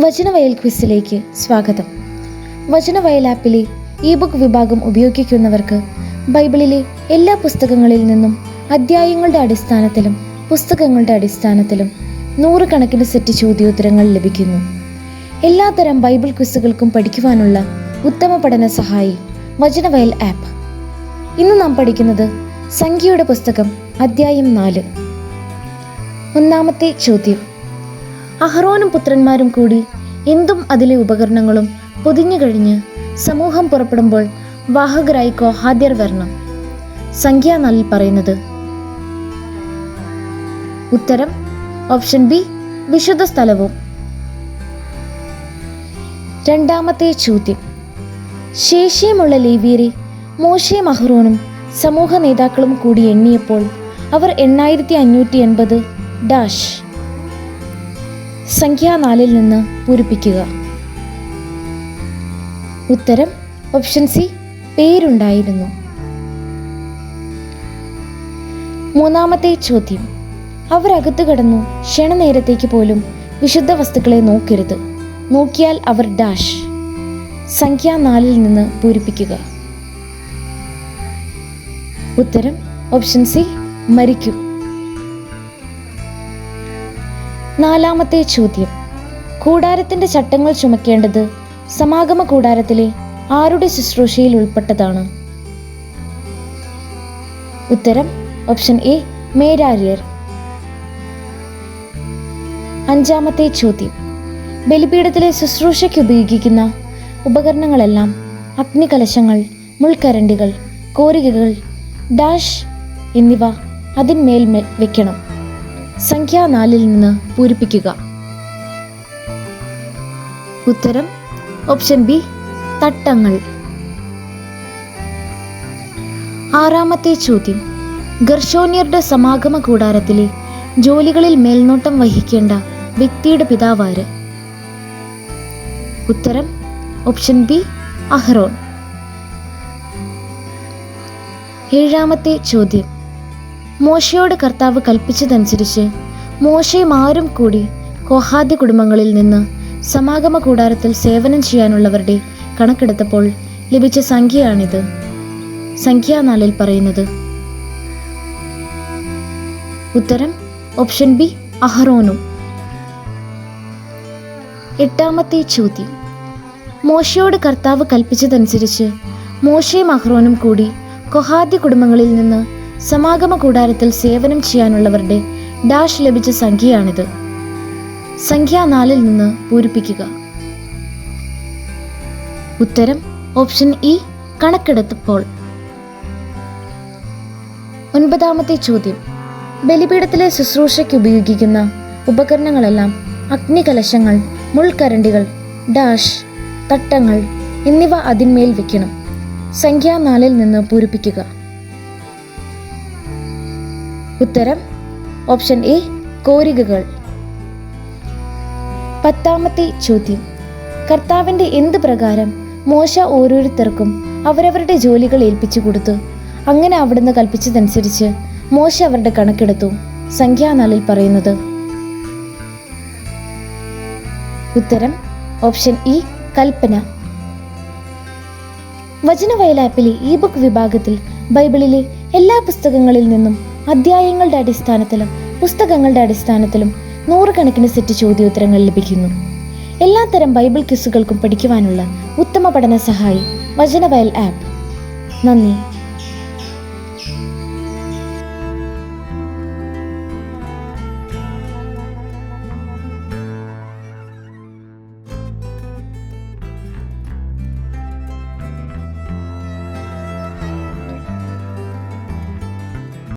വചനവയൽ ക്വിസിലേക്ക് സ്വാഗതം. വചനവയൽ ആപ്പിലെ e book വിഭാഗം ഉപയോഗിക്കുന്നവർക്ക് ബൈബിളിലെ എല്ലാ പുസ്തകങ്ങളിൽ നിന്നും അധ്യായങ്ങളുടെ അടിസ്ഥാനത്തിലും പുസ്തകങ്ങളുടെ അടിസ്ഥാനത്തിലും നൂറുകണക്കിന് സെറ്റ് ചോദ്യോത്തരങ്ങൾ ലഭിക്കുന്നു. എല്ലാത്തരം ബൈബിൾ ക്വിസുകൾക്കും പഠിക്കുവാനുള്ള ഉത്തമ പഠന സഹായി വചനവയൽ ആപ്പ്. ഇന്ന് നാം പഠിക്കുന്നത് സംഖ്യയുടെ പുസ്തകം അധ്യായം നാല്. ഒന്നാമത്തെ ചോദ്യം. അഹ്റോനും പുത്രന്മാരും കൂടി എന്തും അതിലെ ഉപകരണങ്ങളും പൊതിഞ്ഞു കഴിഞ്ഞ് സമൂഹം പുറപ്പെടുമ്പോൾ വാഹകരായി കോഹാദ്യർ വരണം. സംഖ്യാനാളിൽ പറയുന്നത് ഉത്തരം ഓപ്ഷൻ ബി വിശുദ്ധ സ്ഥലവും. രണ്ടാമത്തെ ചോദ്യം. ശേഷിയുമുള്ള ലേവിയരെ മോശയും അഹ്റോനും സമൂഹ നേതാക്കളും കൂടി എണ്ണിയപ്പോൾ അവർ എണ്ണായിരത്തി അഞ്ഞൂറ്റി എൺപത് ഡാഷ് സംഖ്യാനാലിൽ നിന്ന് പൂരിപ്പിക്കുക. ഉത്തരം ഓപ്ഷൻ സി പേരുണ്ടായിരുന്നു. മൂന്നാമത്തെ ചോദ്യം. അവർ അകത്തു കടന്നു ക്ഷണനേരത്തേക്ക് പോലും വിശുദ്ധ വസ്തുക്കളെ നോക്കരുത്. നോക്കിയാൽ അവർ ഡാഷ്. സംഖ്യാനാലിൽ നിന്ന് പൂരിപ്പിക്കുക. ഉത്തരം ഓപ്ഷൻ സി മരിക്കും. നാലാമത്തെ ചോദ്യം. കൂടാരത്തിന്റെ ചട്ടങ്ങൾ ചുമക്കേണ്ടത് സമാഗമ കൂടാരത്തിലെ ആരുടെ ശുശ്രൂഷയിൽ ഉൾപ്പെട്ടതാണ്? ഉത്തരം ഓപ്ഷൻ എ മേരാര്യർ. അഞ്ചാമത്തെ ചോദ്യം. ബലിപീഠത്തിലെ ശുശ്രൂഷയ്ക്ക് ഉപയോഗിക്കുന്ന ഉപകരണങ്ങളെല്ലാം അഗ്നികലശങ്ങൾ മുൾക്കരണ്ടികൾ കോരികകൾ ഡാഷ് എന്നിവ അതിന്മേൽ മെ- വെക്കണം സംഖ്യാനാലിൽ നിന്ന് പൂരിപ്പിക്കുക. ഉത്തരം ഓപ്ഷൻ ബി തട്ടങ്ങൾ. ആറാമത്തെ ചോദ്യം. ഗർഷോന്യരുടെ സമാഗമ കൂടാരത്തിലെ ജോലികളിൽ മേൽനോട്ടം വഹിക്കേണ്ട വ്യക്തിയുടെ പിതാവാര് ഉത്തരം ഓപ്ഷൻ ബി അഹ്റോൺ ഏഴാമത്തെ ചോദ്യം. മോശയോട് കർത്താവ് കൽപ്പിച്ചതനുസരിച്ച് മോശയും ആരും കൂടി കോഹാദ്യ കുടുംബങ്ങളിൽ നിന്ന് സമാഗമ കൂടാരത്തിൽ സേവനം ചെയ്യാനുള്ളവരുടെ കണക്കെടുത്തപ്പോൾ ലഭിച്ച സംഖ്യയാണിത്. സംഖ്യാനാലിൽ പറയുന്നത് ഉത്തരം ഓപ്ഷൻ ബി അഹറോനും. എട്ടാമത്തെ ചോദ്യം മോശയോട് കർത്താവ് കൽപ്പിച്ചതനുസരിച്ച് മോശയും അഹ്റോനും കൂടി കൊഹാദ്യ കുടുംബങ്ങളിൽ നിന്ന് സമാഗമ കൂടാരത്തിൽ സേവനം ചെയ്യാനുള്ളവരുടെ ഡാഷ് ലഭിച്ച സംഖ്യയാണിത്. സംഖ്യ നാലിൽ നിന്ന് പൂരിപ്പിക്കുക. ഉത്തരം ഓപ്ഷൻ ഇ കണക്കെടുത്തപ്പോൾ ഒൻപതാമത്തെ ചോദ്യം. ബലിപീഠത്തിലെ ശുശ്രൂഷയ്ക്ക് ഉപയോഗിക്കുന്ന ഉപകരണങ്ങളെല്ലാം അഗ്നികലശങ്ങൾ മുൾക്കരണ്ടികൾ ഡാഷ് തട്ടങ്ങൾ എന്നിവ അതിന്മേൽ വെക്കണം. സംഖ്യാനാലിൽ നിന്ന് പൂരിപ്പിക്കുക. ഉത്തരം ഓപ്ഷൻ എ കോരികകൾ. പത്താമത്തെ ചോദ്യം. കർത്താവിന്റെ എന്ത് പ്രകാരം മോശ ഓരോരുത്തർക്കും അവരവരുടെ ജോലികൾ ഏൽപ്പിച്ചു കൊടുത്തു? അങ്ങനെ അവിടുന്ന് കൽപ്പിച്ചതനുസരിച്ച് മോശ അവരുടെ കണക്കെടുത്തു. സംഖ്യാനാളിൽ പറയുന്നത്. ഉത്തരം ഓപ്ഷൻ ഇ കൽപ്പന. വചനവയൽ ആപ്പിലെ ഇ ബുക്ക് വിഭാഗത്തിൽ ബൈബിളിലെ എല്ലാ പുസ്തകങ്ങളിൽ നിന്നും അധ്യായങ്ങളുടെ അടിസ്ഥാനത്തിലും പുസ്തകങ്ങളുടെ അടിസ്ഥാനത്തിലും നൂറുകണക്കിന് സെറ്റ് ചോദ്യോത്തരങ്ങൾ ലഭിക്കുന്നു. എല്ലാത്തരം ബൈബിൾ ക്വിസുകൾക്കും പഠിക്കുവാനുള്ള ഉത്തമ പഠന സഹായി വചനവയൽ ആപ്പ്. നന്ദി.